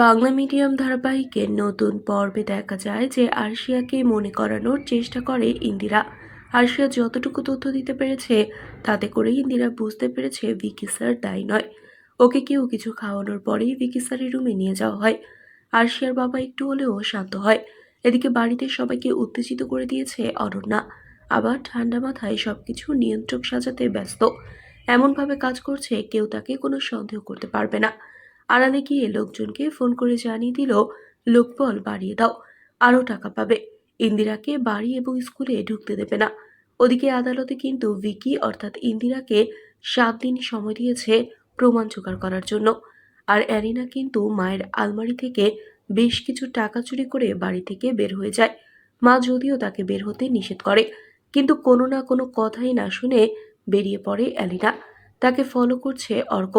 Bangla medium ধারাবাহিকের নতুন পর্বে দেখা যায় যে আরশিয়াকে মনে করানোর চেষ্টা করে ইন্দিরা। আরশিয়া যতটুকু তথ্য দিতে পেরেছে, তাতে করে ইন্দিরা বুঝতে পেরেছে ভিকি স্যার দায়ী নয়। ওকে কেউ কিছু খাওয়ানোর পরেই ভিকি স্যারের রুমে নিয়ে যাওয়া হয়। আরশিয়ার বাবা একটু হলেও শান্ত হয়। এদিকে বাড়িতে সবাইকে উত্তেজিত করে দিয়েছে অনন্যা। আবার ঠান্ডা মাথায় সব কিছু নিয়ন্ত্রক সাজাতে ব্যস্ত। এমনভাবে কাজ করছে কেউ তাকে কোনো সন্দেহ করতে পারবে না। আড়ালে গিয়ে লোকজনকে ফোন করে জানিয়ে দিল, লোকবল, বাড়িয়ে দাও। আরও টাকা পাবে। ইন্দিরাকে বাড়ি এবং স্কুলে ঢুকতে দেবে না। ওদিকে আদালতে কিন্তু ভিকি অর্থাৎ ইন্দিরাকে সাত দিন সময় দিয়েছে প্রমাণ জোগাড় করার জন্য। আর অ্যারিনা কিন্তু মায়ের আলমারি থেকে বেশ কিছু টাকা চুরি করে বাড়ি থেকে বের হয়ে যায়। মা যদিও তাকে বের হতে নিষেধ করে, কিন্তু কোনো না কোনো কথাই না শুনে বেরিয়ে পড়ে অ্যালিনা। তাকে ফলো করছে অর্ক।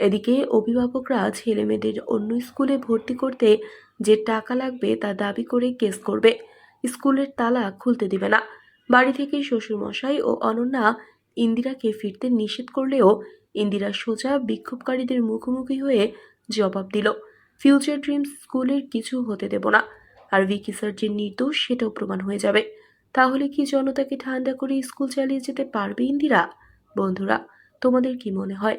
এদিকে অভিভাবকরা ছেলে মেয়েদের অন্য স্কুলে ভর্তি করতে যে টাকা লাগবে তা দাবি করে কেস করবে। স্কুলের তালা খুলতে দিবে না। বাড়ি থেকে শ্বশুরমশাই ও অনন্যা ইন্দিরাকে ফিরতে নিষেধ করলেও ইন্দিরা সোজা বিক্ষোভকারীদের মুখোমুখি হয়ে জবাব দিল ফিউচার ড্রিমস স্কুলের কিছু হতে দেব না। আর ভিকি স্যার যে নির্দোষ, সেটাও প্রমাণ হয়ে যাবে। তাহলে কি জনতাকে ঠান্ডা করে স্কুল চালিয়ে যেতে পারবে ইন্দিরা? বন্ধুরা, তোমাদের কি মনে হয়?